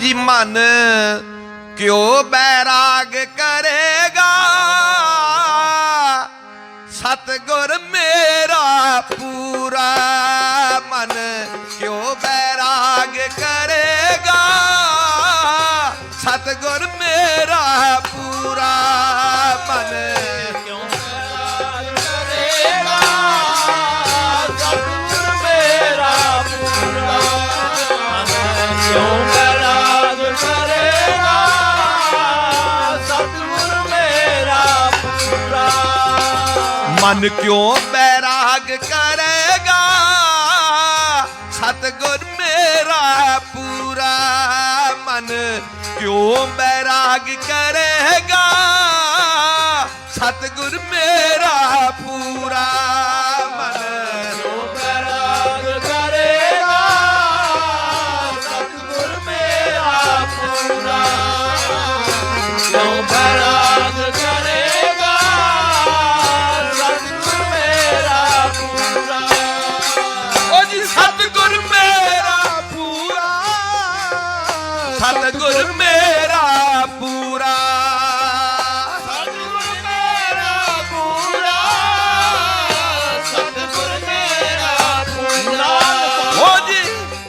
ਜੀ ਮਨ ਕਿਉ ਬੈਰਾਗ ਕਰੇਗਾ? ਸਤਗੁਰ ਮੇਰਾ ਪੂਰਾ ਮਨ ਕਿਉ ਬੈਰਾਗ ਕਰੇਗਾ? ਸਤਗੁਰ ਮੇਰਾ ਪੂਰਾ ਮਨ ਮਨ ਕਿਉਂ ਬੈਰਾਗ ਕਰੇਗਾ? ਸਤਗੁਰ ਮੇਰਾ ਪੂਰਾ ਮਨ ਕਿਉਂ ਬੈਰਾਗ ਕਰੇਗਾ? ਸਤਗੁਰ ਮੇਰਾ ਪੂਰਾ ਸਤਗੁਰ ਮੇਰਾ ਪੂਰਾ। ਸਤਿਗੁਰ ਮੇਰਾ ਪੂਰਾ। ਸਤਿਗੁਰ ਮੇਰਾ ਪੂਰਾ। ਓ ਜੀ।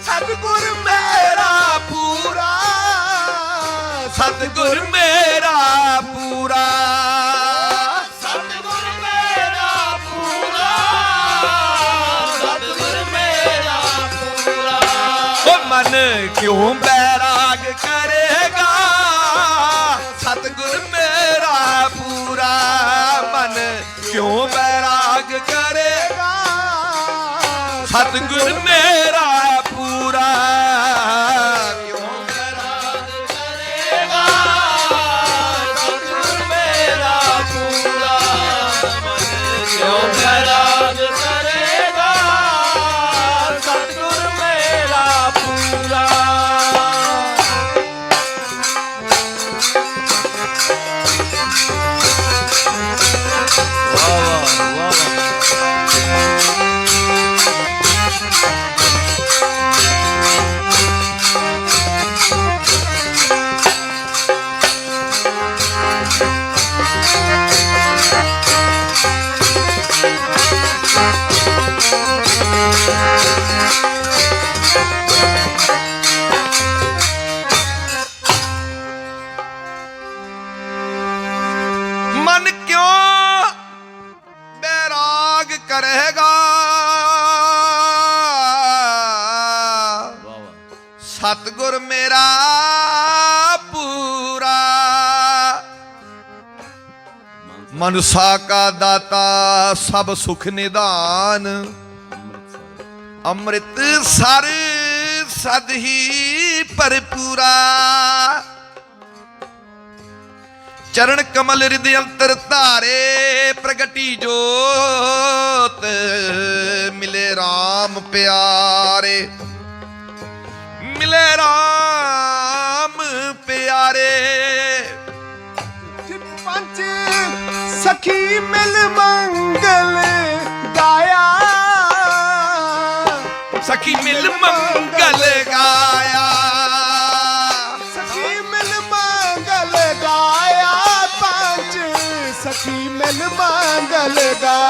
ਸਤਗੁਰ ਮੇਰਾ ਪੂਰਾ। ਸਤਗੁਰ ਮੇਰਾ ਪੂਰਾ। ਸਤਿਗੁਰ ਮੇਰਾ ਪੂਰਾ। ਸਤਿਗੁਰ ਮੇਰਾ ਪੂਰਾ। ਓ ਮਨ ਕਿਉਂ ਬੈਰਾਗ ਸਤਗੁਰ ਮੇਰਾ ਮਨ ਕਿਉਂ ਬੈਰਾਗ ਕਰੇਗਾ? ਸਤਗੁਰ ਮੇਰਾ ਮਨੁਸਾ ਕਾ ਦਾਤਾ ਸਭ ਸੁਖ ਨਿਦਾਨ ਅੰਮ੍ਰਿਤ ਸਰ ਸਦ ਹੀ ਭਰਪੂਰਾ। ਚਰਨ ਕਮਲ ਹਿਰਦੇ ਅੰਤਰ ਧਾਰੇ ਪ੍ਰਗਟੀ ਜੋਤ, ਮਿਲੇ RAM ਪਿਆਰੇ। ਮਿਲੇ RAM ਪਿਆਰੇ। ਸਖੀ ਮਿਲ ਮੰਗਲ ਗਾਇਆ। ਸਖੀ ਮਿਲ ਮੰਗਲ ਗਾਇਆ। ਸਖੀ ਮਿਲ ਮੰਗਲ ਗਾਇਆ ਪੰਜ। ਸਖੀ ਮਿਲ ਮੰਗਲ ਗਾਇਆ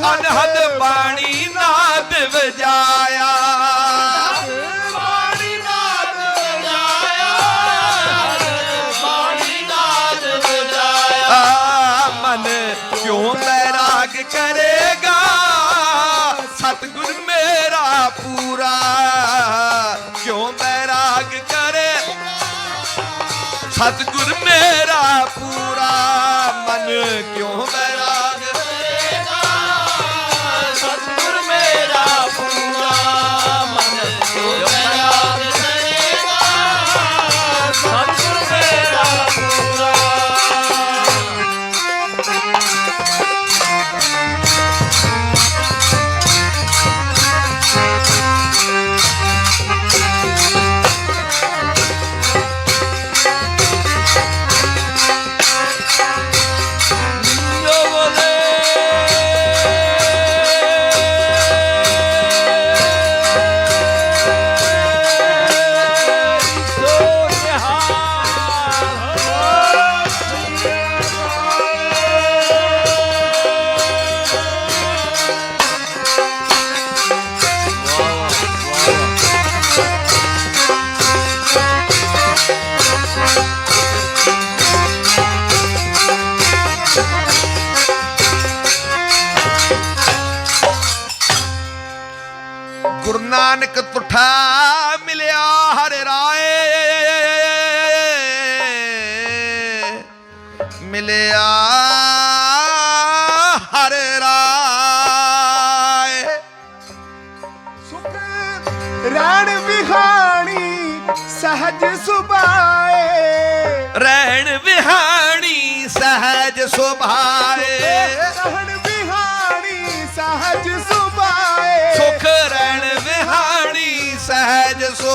ਅਨਹਦ ਪਾਣੀ ਨਾਦ ਵਜਾਇਆ। ਮਨ ਕਿਉਂ ਬੈਰਾਗ ਕਰੇਗਾ? ਸਤਗੁਰ ਮੇਰਾ ਪੂਰਾ। ਕਿਉਂ ਬੈਰਾਗ ਕਰੇ? ਸਤਗੁਰ ਮੇਰਾ ਪੂਰਾ। ਨਾਨਕ ਤੁਠਾ ਮਿਲਿਆ ਹਰਿ ਰਾਏ। ਮਿਲਿਆ ਹਰਿ ਰਾਏ। ਸੁਖ ਰਣ ਵਿਹਾਣੀ ਸਹਜ ਸੁਭਾਏ। ਰਹਿਣ ਵਿਹਾਣੀ ਸਹਿਜ ਸੁਭਾਏ। ਰਹਿਣ ਵਿਹਾਣੀ ਸਹਜ ਸੁਭਾਏ।